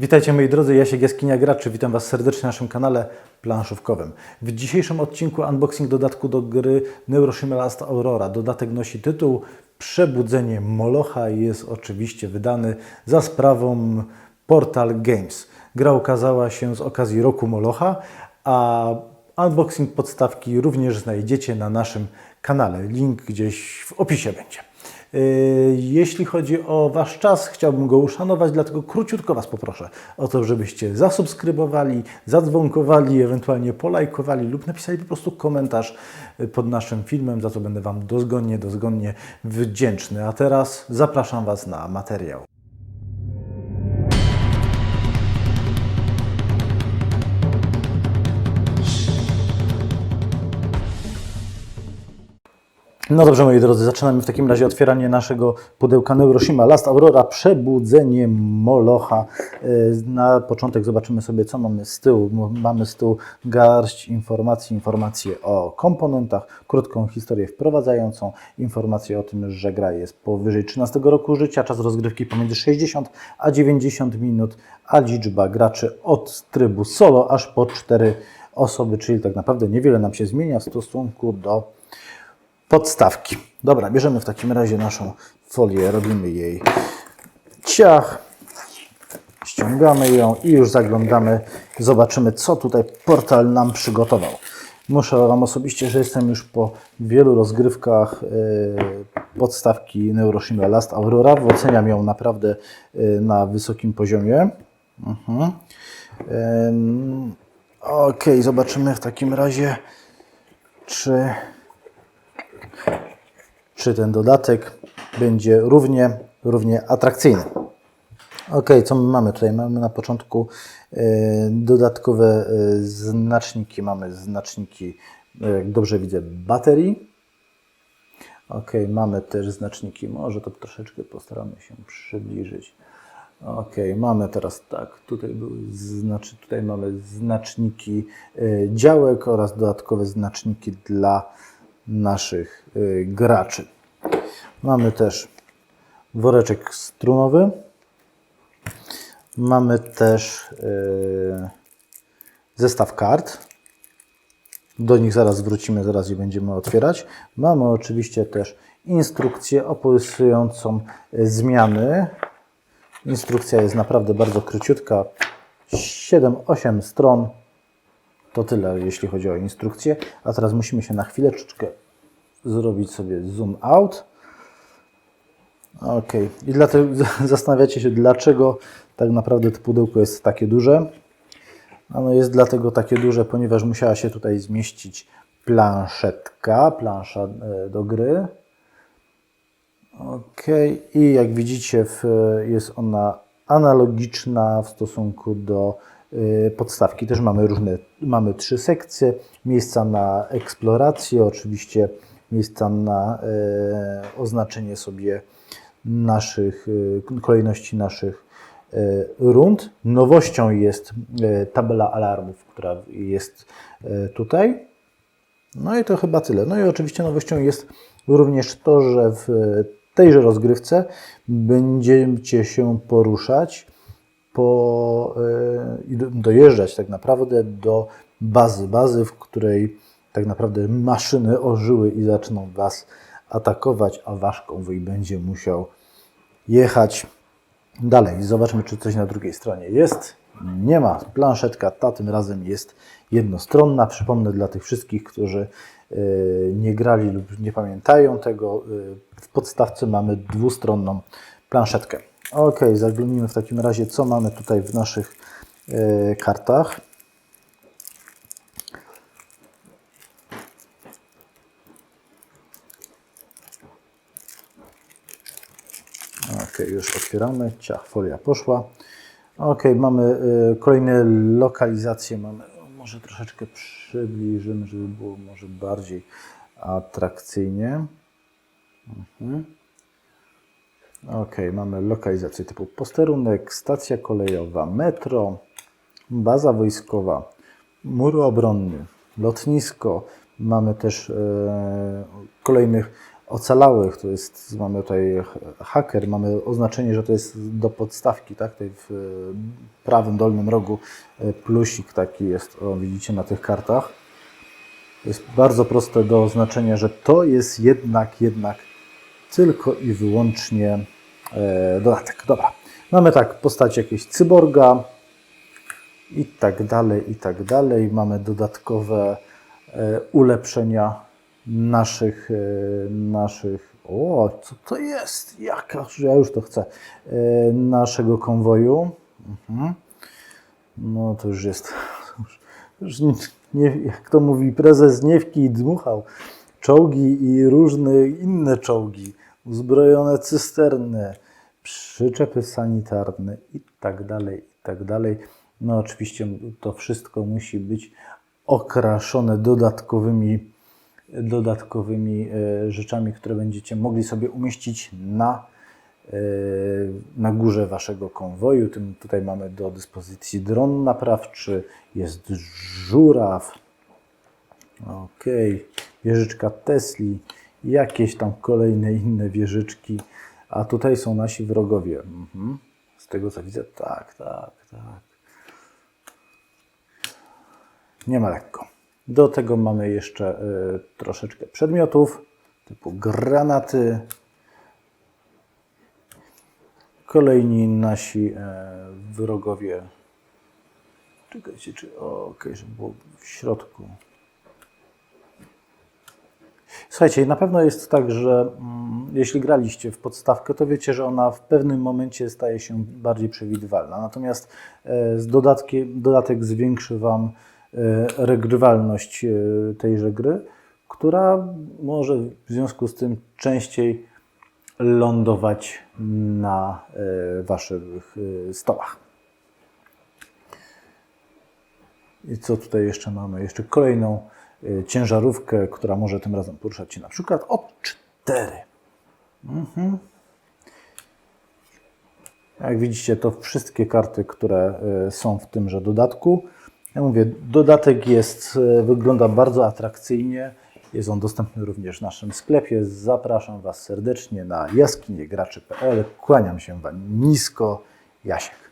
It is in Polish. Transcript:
Witajcie moi drodzy, Jasiek Jaskinia Graczy, witam Was serdecznie na naszym kanale planszówkowym. W dzisiejszym odcinku unboxing dodatku do gry Neuroshima Last Aurora. Dodatek nosi tytuł Przebudzenie Molocha i jest oczywiście wydany za sprawą Portal Games. Gra ukazała się z okazji roku Molocha, a unboxing podstawki również znajdziecie na naszym kanale. Link gdzieś w opisie będzie. Yy, Jeśli chodzi o Wasz czas, chciałbym go uszanować, dlatego króciutko Was poproszę o to, żebyście zasubskrybowali, zadzwonkowali, ewentualnie polajkowali lub napisali po prostu komentarz yy, pod naszym filmem, za co będę Wam dozgonnie, dozgonnie wdzięczny. A teraz zapraszam Was na materiał. No dobrze, moi drodzy, zaczynamy w takim razie otwieranie naszego pudełka Neuroshima Last Aurora Przebudzenie Molocha. Yy, Na początek zobaczymy sobie, co mamy z tyłu. Mamy z tyłu garść informacji, informacje o komponentach, krótką historię wprowadzającą, informacje o tym, że gra jest powyżej 13 roku życia, czas rozgrywki pomiędzy 60 a 90 minut, a liczba graczy od trybu solo aż po 4 osoby, czyli tak naprawdę niewiele nam się zmienia w stosunku do podstawki. Dobra, bierzemy w takim razie naszą folię, robimy jej ciach, ściągamy ją i już zaglądamy, zobaczymy co tutaj portal nam przygotował. Muszę Wam osobiście, że jestem już po wielu rozgrywkach yy, podstawki Neuroshima Last Aurora. Oceniam ją naprawdę yy, na wysokim poziomie. Mhm. Ym, Ok, zobaczymy w takim razie, czy czy ten dodatek będzie równie, równie atrakcyjny. Ok, co my mamy tutaj? Mamy na początku e, dodatkowe e, znaczniki. Mamy znaczniki, e, jak dobrze widzę, baterii. Ok, mamy też znaczniki, może to troszeczkę postaramy się przybliżyć. Ok, mamy teraz tak, tutaj były znaczy, tutaj mamy znaczniki działek oraz dodatkowe znaczniki dla naszych y, graczy. Mamy też woreczek strunowy. Mamy też y, zestaw kart. Do nich zaraz wrócimy, zaraz je będziemy otwierać. Mamy oczywiście też instrukcję opisującą y, zmiany. Instrukcja jest naprawdę bardzo króciutka. 7-8 stron. To tyle, jeśli chodzi o instrukcję. A teraz musimy się na chwileczkę zrobić sobie zoom out. Ok. I dlatego zastanawiacie się, dlaczego tak naprawdę to pudełko jest takie duże. Ono jest dlatego takie duże, ponieważ musiała się tutaj zmieścić planszetka, plansza e, do gry. Ok. I jak widzicie, jest ona analogiczna w stosunku do podstawki. Też mamy różne, mamy trzy sekcje, miejsca na eksplorację, oczywiście miejsca na y, oznaczenie sobie naszych, y, kolejności naszych y, rund. Nowością jest y, tabela alarmów, która jest y, tutaj. No i to chyba tyle. No i oczywiście nowością jest również to, że w tejże rozgrywce będziecie się poruszać po, e, dojeżdżać tak naprawdę do bazy. Bazy, w której tak naprawdę maszyny ożyły i zaczną Was atakować, a Wasz konwój będzie musiał jechać dalej. Zobaczmy, czy coś na drugiej stronie jest. Nie ma. Planszetka ta tym razem jest jednostronna. Przypomnę dla tych wszystkich, którzy y, nie grali lub nie pamiętają tego, y, w podstawce mamy dwustronną planszetkę. Ok, zaglądnijmy w takim razie, co mamy tutaj w naszych y, kartach. Ok, już otwieramy. Ciach, folia poszła. Ok, mamy y, kolejne lokalizacje. Mamy, może troszeczkę przybliżymy, żeby było może bardziej atrakcyjnie. Mhm. Ok, mamy lokalizację typu posterunek, stacja kolejowa, metro, baza wojskowa, mur obronny, lotnisko. Mamy też e, kolejnych ocalałych, to jest, mamy tutaj ha- haker, mamy oznaczenie, że to jest do podstawki, tak? Tutaj w e, prawym dolnym rogu e, plusik taki jest, o widzicie na tych kartach. Jest bardzo proste do oznaczenia, że to jest jednak, jednak tylko i wyłącznie e, dodatek. Dobra, mamy tak, postać jakiegoś cyborga i tak dalej, i tak dalej. Mamy dodatkowe e, ulepszenia naszych, e, naszych, o, co to jest? Jaka, ja już to chcę, naszego konwoju. Mhm. No to już jest, już nie, nie, jak to mówi prezes, i dmuchał. Czołgi i różne inne czołgi, uzbrojone cysterny, przyczepy sanitarne i tak dalej, i tak. No oczywiście to wszystko musi być okraszone dodatkowymi, dodatkowymi e, rzeczami, które będziecie mogli sobie umieścić na, e, na górze waszego konwoju. Tym tutaj mamy do dyspozycji dron naprawczy, jest żuraw, Okej, wieżyczka Tesli, jakieś tam kolejne inne wieżyczki, a tutaj są nasi wrogowie. Mhm. Z tego co widzę, tak, tak, tak. Nie ma lekko. Do tego mamy jeszcze y, troszeczkę przedmiotów typu granaty. Kolejni nasi e, wrogowie. Czekajcie, czy. Okej, żeby było w środku. Słuchajcie, na pewno jest tak, że mm, jeśli graliście w podstawkę, to wiecie, że ona w pewnym momencie staje się bardziej przewidywalna. Natomiast e, z dodatkiem, dodatek zwiększy Wam e, regrywalność e, tejże gry, która może w związku z tym częściej lądować na Waszych stołach. I co tutaj jeszcze mamy? Jeszcze kolejną ciężarówkę, która może tym razem poruszać się na przykład o 4. Mhm. Jak widzicie, to wszystkie karty, które y, są w tymże dodatku. Ja mówię, dodatek jest, y, wygląda bardzo atrakcyjnie. Jest on dostępny również w naszym sklepie. Zapraszam Was serdecznie na jaskiniegraczy.pl. Kłaniam się Wam nisko. Jasiek.